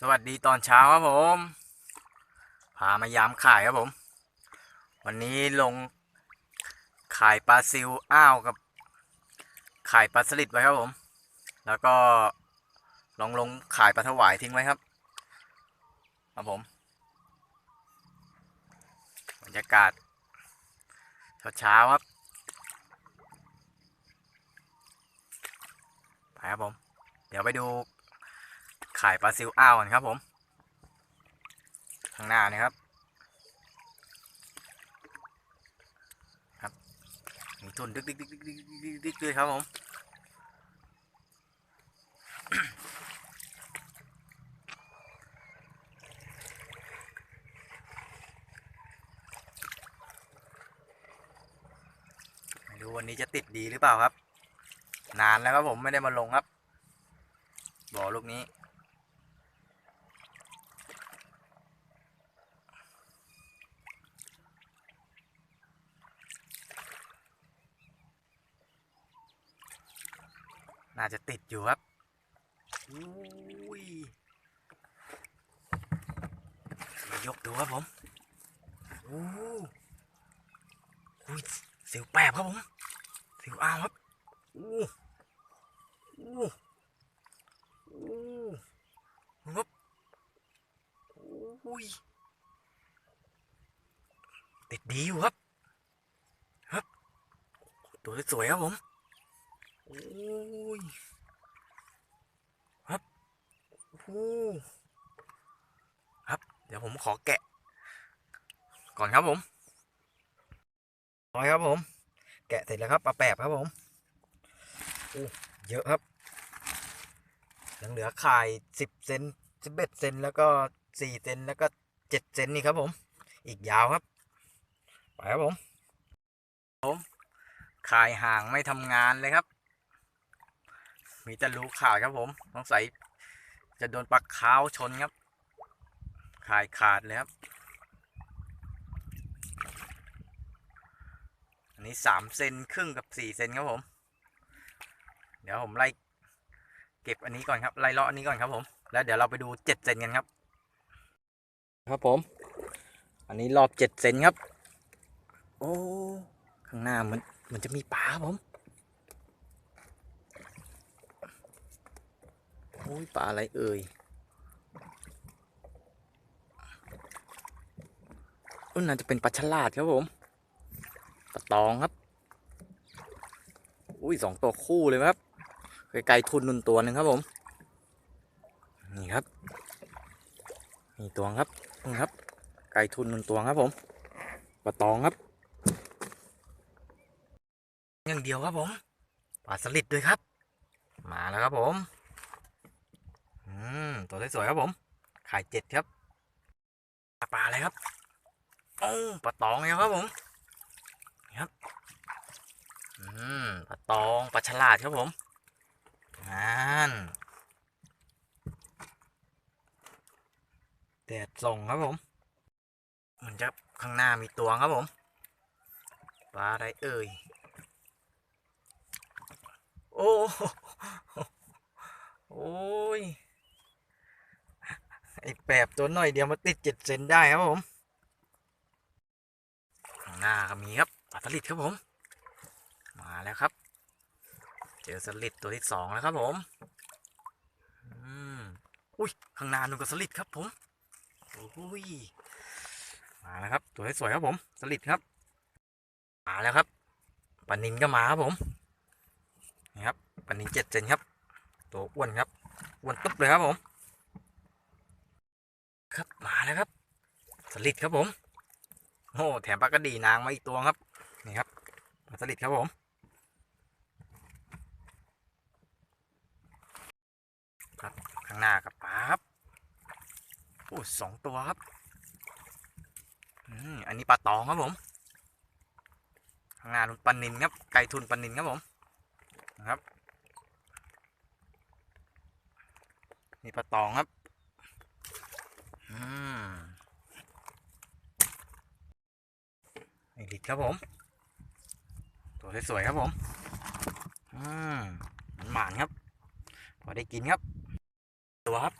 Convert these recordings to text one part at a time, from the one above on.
สวัสดีตอนเช้าครับผม พามายามขายครับผม วันนี้ลงขายปลาซิวอ้าวกับขายปลาสลิดไว้ครับผม แล้วก็ลองลงขายปลาถวายทิ้งไว้ครับ ครับผมบรรยากาศเช้าครับไปครับผม เดี๋ยวไปดู ขายปลาซิวอ้าวกันครับผม ข้างหน้านี่ครับ ครับ มีทุนดึกดึกดึกดึกดึกดึกดึกด้วยครับผมไม่รู้วันนี้จะติดดีหรือเปล่าครับ นานแล้วครับผมไม่ได้มาลงครับ บ่อลูกนี้ น่าจะติดอยู่ครับอุ้ยมายกดูครับผมโอ้อุ้ยสิวแปบครับผม สิวอ้าวครับอู้อู้อู้งบอุ้ยติดดีอยู่ครับ ครับ ตัวสวยครับผม โอ้ยครับโอ้ครับ เดี๋ยวผมขอแกะ ก่อนครับผมร้อยครับผม แกะเสร็จแล้วครับปลาแปบครับผมโอ้เยอะครับยังเหลือไข่สิบเซนสิบเอ็ดเซนแล้วก็สี่เซนแล้วก็เจ็ดเซนนี่ครับผม อีกยาวครับ ไปครับผมผมขายห่างไม่ทำงานเลยครับ มีแต่รูขาดครับผมสงสัยจะโดนปักขาวชนครับ ขายขาดเลยครับ อันนี้สามเซนครึ่งกับสี่เซนครับผม เดี๋ยวผมไล่เก็บอันนี้ก่อนครับ ไล่เลาะอันนี้ก่อนครับผม แล้วเดี๋ยวเราไปดูเจ็ดเซนกันครับ ครับผม อันนี้รอบเจ็ดเซนครับ โอ้ ข้างหน้ามันมันจะมีปลาครับผม โอ้ยปลาอะไรเอ่ยอุ้ยน่าจะเป็นปลาฉลาดครับผมปลาตองครับ อุ้ยสองตัวคู่เลยครับไกลๆทุนนุนตัวหนึ่งครับผม นี่ครับนี่ตัวครับนี่ครับ ไก่ทุนนุนตัวครับผมปลาตองครับอย่างเดียวครับผมปลาสลิดด้วยครับ มาแล้วครับผม มตัวสวยๆครับผมไข่เจ็ดครับปลาอะไรครับโอ้ปลาตองเนี่ยครับผมนี่ครับอืมปลาตองปลาฉลาดครับผมงานแดดส่งครับผม มันจะข้างหน้ามีตัวครับผมปลาอะไรเอ่ยโอ้โอ้ แปบตัวหน่อยเดียวมาติดเจ็ดเซนได้ครับผมข้างหน้าก็มีครับปลาสลิดครับผม มาแล้วครับ เจอสลิดตัวที่สองแล้วครับผมอืมอุ้ยข้างหน้านุ่นก็สลิดครับผมอุ้ยมาแล้วครับ ตัวที่สวยครับผมสลิดครับ มาแล้วครับปลานินก็มาครับผมนี่ครับปลานินเจ็ดเซนครับ ตัวอ้วนครับอ้วนตุ๊บเลยครับผม ครับมาแล้วครับสลิดครับผมโอ้แถมปลากระดีนางมาอีกตัวครับนี่ครับสลิดครับผมครับข้างหน้ากับปลาครับโอ้สองตัวครับอืมอันนี้ปลาตองครับผมข้างหน้านุ่นปลานินครับไก่ทุนปลานินครับผมนะครับนี่ปลาตองครับ อืมไอลิด ครับผม ตัวสวยๆครับผมอืมหมานครับ พอได้กินครับ ตัวครับ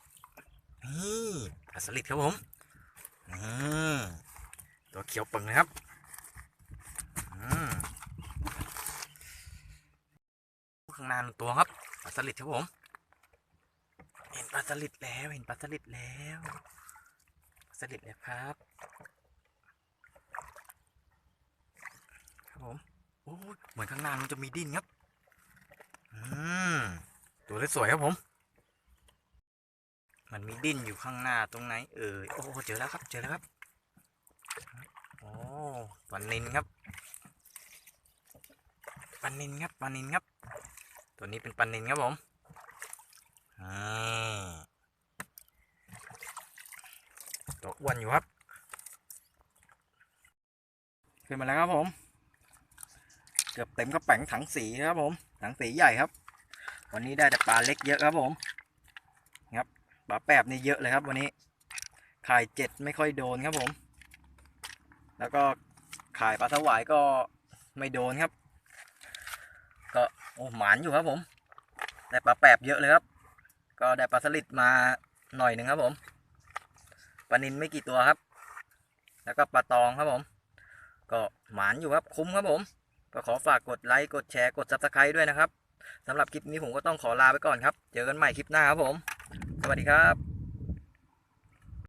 นี่ปลาสลิดครับผมนี่ตัวเขียวปึงเลยครับอืมข้างหน้าตัวครับปลาสลิดครับผม เห็นปลาสลิดแล้ว เห็นปลาสลิดแล้ว ปลาสลิดแล้วครับผม โอ้ยเหมือนข้างหน้ามันจะมีดิ้นครับ อืม ตัวสวยครับผม มันมีดิ้นอยู่ข้างหน้าตรงไหน เอ่ยโอ้เจอแล้วครับ เจอแล้วครับ โอ้ปลานินครับปลานินครับปลานินครับ ตัวนี้เป็นปลานินครับผมอ่าตัวอ้วนอยู่ครับ ขึ้นมาแล้วครับผม เกือบเต็มกระแป๋งถังสีครับผมถังสีใหญ่ครับ วันนี้ได้แต่ปลาเล็กเยอะครับผมครับปลาแปบนี่เยอะเลยครับ วันนี้ขายเจ็ดไม่ค่อยโดนครับผม แล้วก็ขายปลาสวายก็ไม่โดนครับ ก็โอ้หมานอยู่ครับผมได้ปลาแปบเยอะเลยครับ ก็ได้ปลาสลิดมาหน่อยหนึ่งครับผมปลานินไม่กี่ตัวครับ แล้วก็ปลาตองครับผม ก็หมานอยู่ครับคุ้มครับผม ก็ขอฝากกดไลค์กดแชร์กด subscribe ด้วยนะครับสำหรับคลิปนี้ผมก็ต้องขอลาไปก่อนครับ เจอกันใหม่คลิปหน้าครับผม สวัสดีครับ